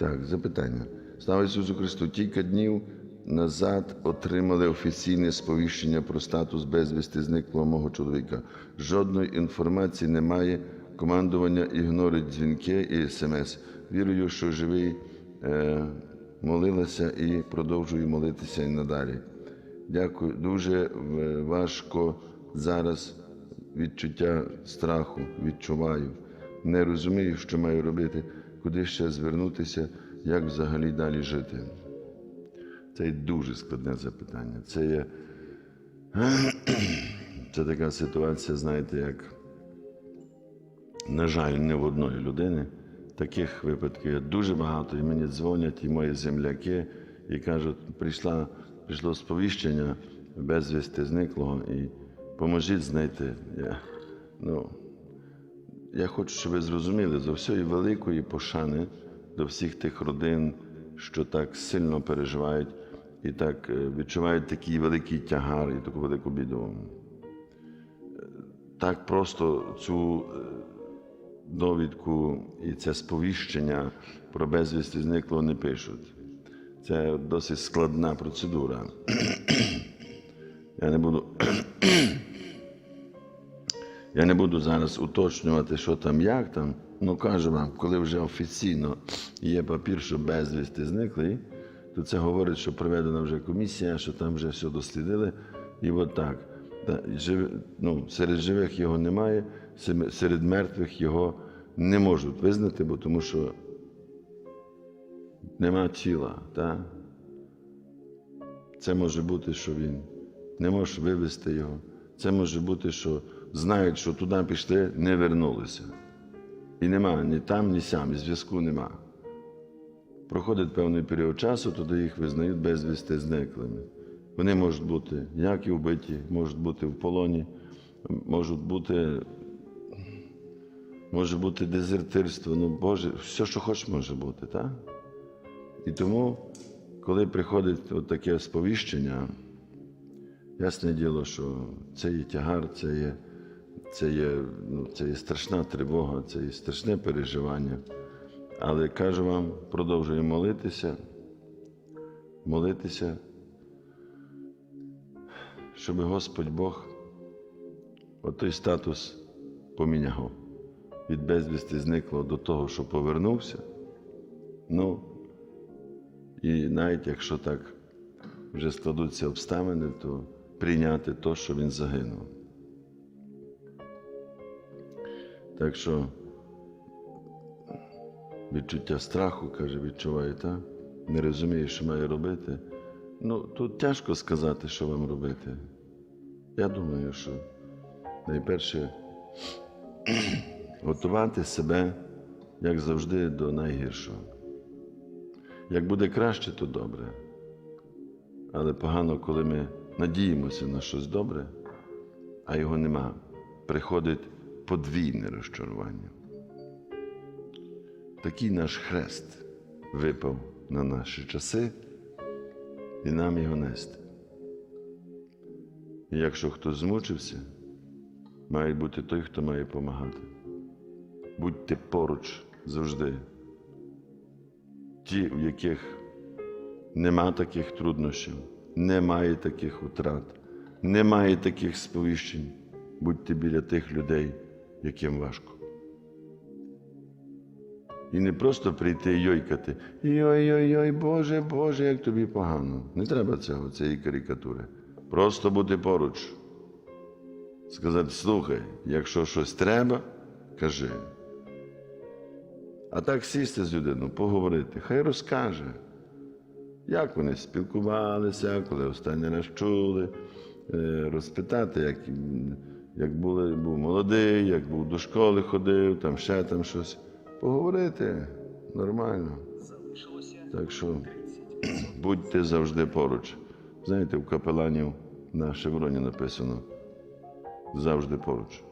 Так, запитання. Слава Ісусу Христу! Кілька днів назад отримали офіційне сповіщення про статус безвісти зниклого мого чоловіка. Жодної інформації немає. Командування ігнорить дзвінки і смс. Вірую, що живий е, молилася і продовжую молитися і надалі. Дякую. Дуже е, важко зараз відчуття страху відчуваю. Не розумію, що маю робити, куди ще звернутися, як взагалі далі жити. Це дуже складне запитання. Це є це така ситуація, знаєте, як, на жаль, не в одної людини. Таких випадків є дуже багато, і мені дзвонять, і мої земляки, і кажуть, прийшла, прийшло сповіщення безвісти зниклого, і поможіть знайти. Я, ну, я хочу, щоб ви зрозуміли за всієї великої пошани до всіх тих родин, що так сильно переживають і так е, відчувають такий великий тягар і таку велику біду. Е, Так просто цю е, довідку і це сповіщення про безвісти зниклого не пишуть. Це досить складна процедура. Я не буду. Я не буду зараз уточнювати, що там, як там. Ну кажу вам, коли вже офіційно є папір, що безвісти зникли, то це говорить, що проведена вже комісія, що там вже все дослідили. І от так. Ну, серед живих його немає, серед мертвих його не можуть визнати, бо тому що нема тіла. Та? Це може бути, що він не може вивезти його. Це може бути, що знають, що туди пішли, не вернулися. І нема ні там, ні сям, і зв'язку нема. Проходить певний період часу, туди їх визнають безвісти зниклими. Вони можуть бути як і вбиті, можуть бути в полоні, можуть бути, може бути дезертирство, ну Боже, все, що хочеш, може бути, так? І тому, коли приходить от таке сповіщення, ясне діло, що це є тягар, це є, це є, ну, це є страшна тривога, це є страшне переживання. Але кажу вам, продовжуємо молитися, молитися, щоб Господь Бог отой статус поміняв від безвісти зниклого до того, що повернувся. Ну, і навіть якщо так вже складуться обставини, то прийняти то, що він загинув. Так що відчуття страху, каже, відчуваю, так? Не розумію, що маю робити. Ну, тут тяжко сказати, що вам робити. Я думаю, що найперше готувати себе, як завжди, до найгіршого. Як буде краще, то добре. Але погано, коли ми надіємося на щось добре, а його нема. Приходить подвійне розчарування. Такий наш хрест випав на наші часи, і нам його нести. І якщо хтось змучився, має бути той, хто має допомагати. Будьте поруч завжди. Ті, у яких нема таких труднощів, немає таких втрат, немає таких сповіщень. Будьте біля тих людей, яким важко. І не просто прийти йойкати. Йой-йой-йой, Боже, Боже, як тобі погано. Не треба цього, цієї карикатури. Просто бути поруч. Сказати, слухай, якщо щось треба, кажи. А так сісти з людиною, поговорити, хай розкаже, як вони спілкувалися, коли останній раз чули, е, розпитати, як, як були, був молодий, як був до школи ходив, там ще там щось. Поговорити нормально. Так що будьте завжди поруч. Знаєте, у капеланів на шевроні написано завжди поруч.